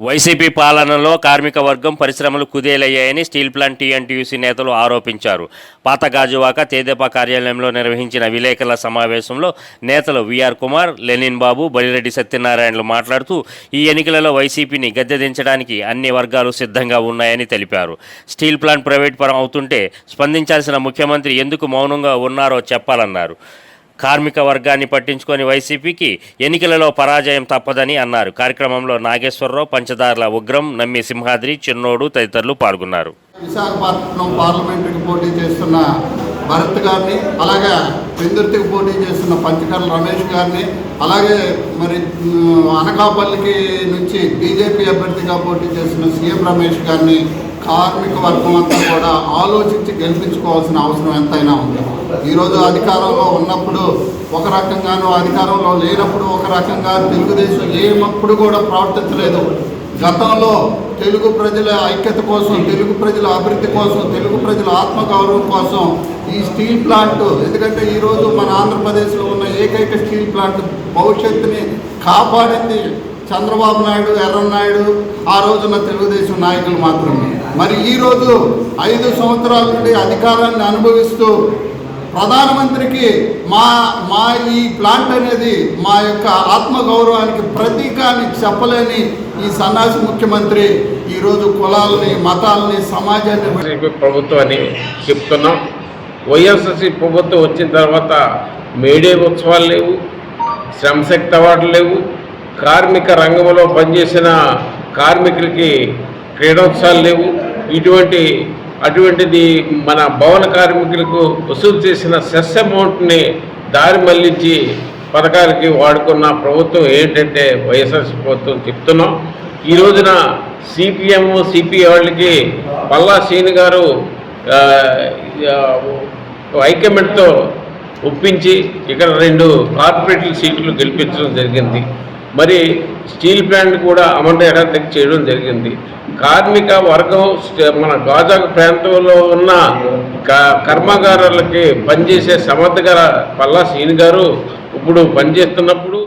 YCP పాలనలో కార్మిక వర్గం పరిశ్రమలు కుదేలయ్యాయని స్టీల్ ప్లాంట్ టీఎన్టీయూసీ నేతలు ఆరోపించారు. పాత గాజువాక తేదేపా కార్యాలయంలో నిర్వహించిన విలేకరుల సమావేశంలో నేతలు విఆర్ కుమార్ లెనిన్ బాబు బలిరెడ్డి సత్యనారాయణలు మాట్లాడుతూ ఈ ఎన్నికలలో వైసీపీని గద్దె దించడానికి అన్ని వర్గాలు సిద్ధంగా ఉన్నాయని తెలిపారు. స్టీల్ ప్లాంట్ ప్రైవేట్ పరం అవుతుంటే స్పందించాల్సిన ముఖ్యమంత్రి ఎందుకు మౌనంగా ఉన్నారో చెప్పాలన్నారు. కార్మిక వర్గాన్ని పట్టించుకొని వైసీపీకి ఎన్నికలలో పరాజయం తప్పదని అన్నారు. కార్యక్రమంలో నాగేశ్వరరావు పంచదార్ల ఉగ్రం నమ్మి సింహాద్రి చిన్నోడు తదితరులు పాల్గొన్నారు. విశాఖపట్నం పార్లమెంటుకి పోటీ చేస్తున్న భరత్ గారిని అలాగే పెందుర్తికి పోటీ చేస్తున్న పంచకర్ల రమేష్ గారిని అలాగే మరి అనకాపల్లికి నుంచి బీజేపీ అభ్యర్థిగా పోటీ చేస్తున్న సీఎం రమేష్ గారిని కార్మిక వర్గం అంతా కూడా ఆలోచించి గెలిపించుకోవాల్సిన అవసరం ఎంతైనా ఉంది. ఈరోజు అధికారంలో ఉన్నప్పుడు ఒక రకంగాను అధికారంలో లేనప్పుడు ఒక రకంగా తెలుగుదేశం ఏమప్పుడు కూడా ప్రవర్తించలేదు. గతంలో తెలుగు ప్రజల ఐక్యత కోసం తెలుగు ప్రజల అభివృద్ధి కోసం తెలుగు ప్రజల ఆత్మగౌరవం కోసం ఈ స్టీల్ ప్లాంట్ ఎందుకంటే ఈరోజు మన ఆంధ్రప్రదేశ్లో ఉన్న ఏకైక స్టీల్ ప్లాంట్ భవిష్యత్తుని కాపాడింది చంద్రబాబు నాయుడు ఎర్రన్నాయుడు ఆ రోజున తెలుగుదేశం నాయకులు మాత్రమే. మరి ఈరోజు ఐదు సంవత్సరాల నుండి అధికారాన్ని అనుభవిస్తూ ప్రధానమంత్రికి మా మా ఈ ప్లాంట్ అనేది మా యొక్క ఆత్మగౌరవానికి ప్రతీక అని చెప్పలేని ఈ సన్నాసి ముఖ్యమంత్రి ఈరోజు కులాలని మతాలని సమాజాన్ని ప్రభుత్వాన్ని చెప్తున్నాం. వైఎస్ఆర్సీ ప్రభుత్వం వచ్చిన తర్వాత మేడే ఉత్సవాలు లేవు శ్రమశక్తి అవార్డులు లేవు కార్మిక రంగంలో పనిచేసిన కార్మికులకి క్రీడోత్సవాలు లేవు. ఇటువంటి అటువంటిది మన భవన కార్మికులకు వసూలు చేసిన సెస్ అమౌంట్ని దారి మళ్ళించి పథకాలకి వాడుకున్న ప్రభుత్వం ఏంటంటే వైఎస్ఆర్సీ ప్రభుత్వం చెప్తున్నాం. ఈ రోజున సిపిఎం సిపిఐ వాళ్ళకి పల్లా శ్రీని గారు ఆ, ఒప్పించి ఇక్కడ రెండు కార్పొరేట్ సీట్లు గెలిపించడం జరిగింది. మరి స్టీల్ ప్లాంట్ కూడా అమౌంట్ ఎడారికి చేయడం జరిగింది. కార్మిక వర్గం మన గాజా ప్రాంతంలో ఉన్న క- కర్మాగారాలకి పనిచేసే సమర్థగల పల్లా శ్రీని గారు ఇప్పుడు పనిచేస్తున్నప్పుడు